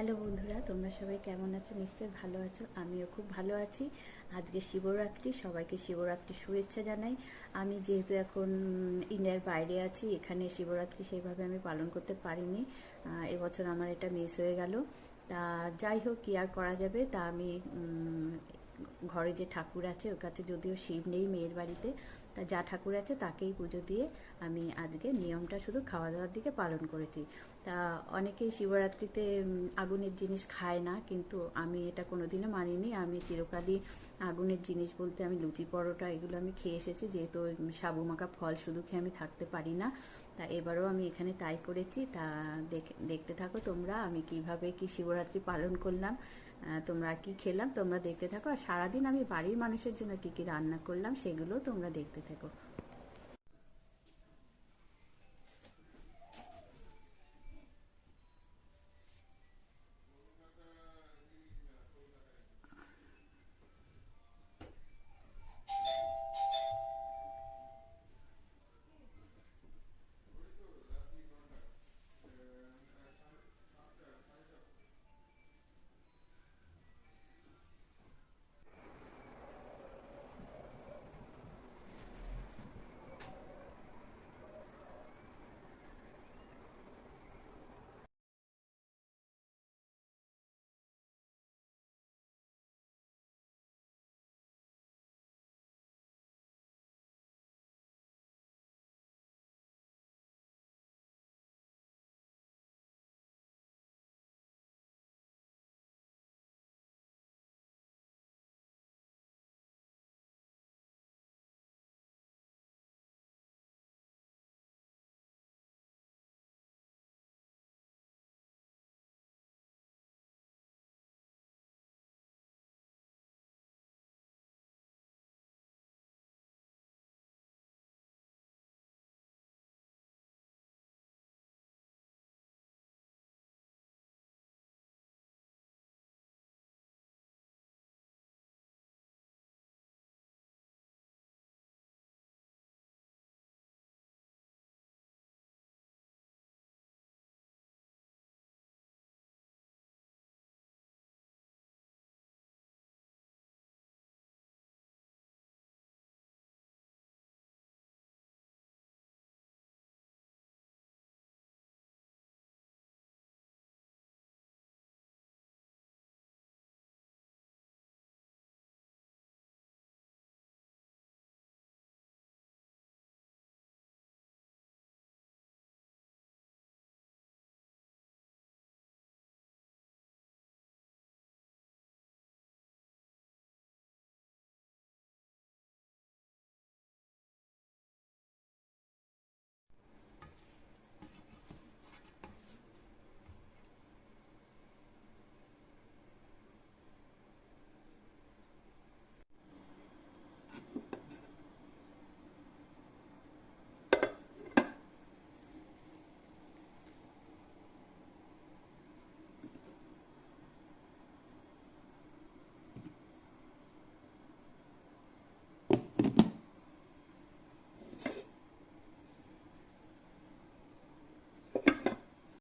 Hello বন্ধুরা, তোমরা সবাই কেমন আছো? নিশ্চয়ই ভালো আছো। আমিও খুব ভালো আছি। আজকে শিবরাত্রি, সবাইকে শিবরাত্রি শুভেচ্ছা জানাই। আমি যেহেতু এখন ইন্ডিয়ার বাইরে আছি, এখানে শিবরাত্রি সেইভাবে আমি পালন করতে পারিনি। এবছর আমার এটা মিস হয়ে গেল। তা যাই হোক, কি আর করা যাবে? তা আমি ঘরে যে ঠাকুর আছে, ওর কাছে যদিও শিব নেই মেয়ের বাড়িতে, তা যা ঠাকুর আছে তাকেই পুজো দিয়ে আমি আজকে নিয়মটা শুধু খাওয়া দাওয়ার দিকে পালন করেছি। তা অনেকেই শিবরাত্রিতে আগুনের জিনিস খায় না, কিন্তু আমি এটা কোনোদিনও মানিনি। আমি চিরকালই আগুনের জিনিস বলতে আমি লুচি পরোটা এগুলো আমি খেয়ে এসেছি, যেহেতু সাবু মাখা ফল শুধু খেয়ে আমি থাকতে পারি না। তা এবারও আমি এখানে তাই করেছি। তা দেখে, দেখতে থাকো তোমরা আমি কীভাবে কি শিবরাত্রি পালন করলাম তোমরা কি খেলাম, তোমরা দেখতে থাকো। আর সারাদিন আমি বাড়ির মানুষের জন্য কি কি রান্না করলাম, সেগুলো তোমরা দেখতে থাকো।